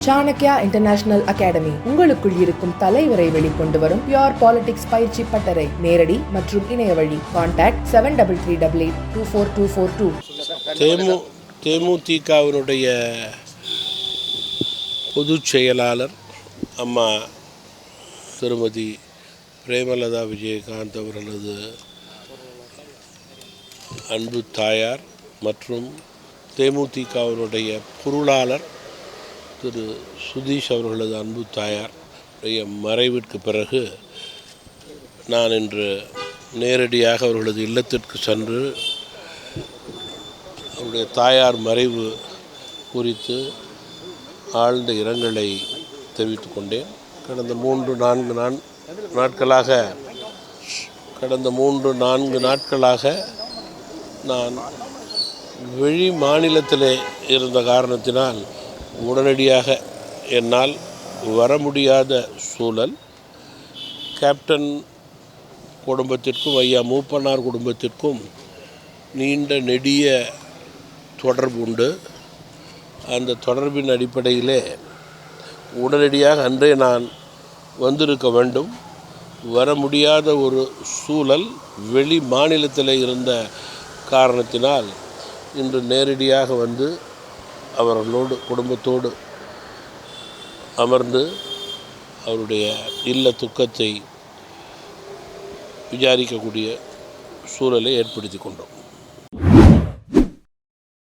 Chanakya international academy உங்களுக்குள் இருக்கும் தலைவரை வெளிக்கொண்டு வரும் பியோர் பாலிடிக்ஸ் பயிற்சி பட்டறை. நேரடி மற்றும் இணைய வழி. Contact seven double three double eight two four two four two Temu தேமுதிகவினுடைய பொதுச் செயலாளர் அம்மா திருமதி பிரேமலதா விஜயகாந்த் அவர்களது அன்பு தாயார் மற்றும் தேமுதிகவினுடைய பொருளாளர் திரு சுதீஷ் அவர்களது அன்பு தாயார் மறைவிற்கு பிறகு நான் இன்று நேரடியாக அவர்களது இல்லத்திற்கு சென்று அவருடைய தாயார் மறைவு குறித்து ஆழ்ந்த இரங்கலை தெரிவித்துக் கொண்டேன். கடந்த மூன்று நான்கு நான் நாட்களாக கடந்த மூன்று நான்கு நாட்களாக நான் வெளி மாநிலத்திலே இருந்த காரணத்தினால் உடனடியாக என்னால் வர முடியாத சூழல். கேப்டன் குடும்பத்திற்கும் ஐயா மூப்பனார் குடும்பத்திற்கும் நீண்ட நெடிய தொடர்பு உண்டு. அந்த தொடர்பின் அடிப்படையிலே உடனடியாக அன்றே நான் வந்திருக்க வேண்டும். வர முடியாத ஒரு சூழல் வெளி மாநிலத்தில் இருந்த காரணத்தினால் இன்று நேரடியாக வந்து அவர்களோடு குடும்பத்தோடு அமர்ந்து அவருடைய இல்ல துக்கத்தை விசாரிக்கக்கூடிய சூழலை ஏற்படுத்தி கொண்டோம்.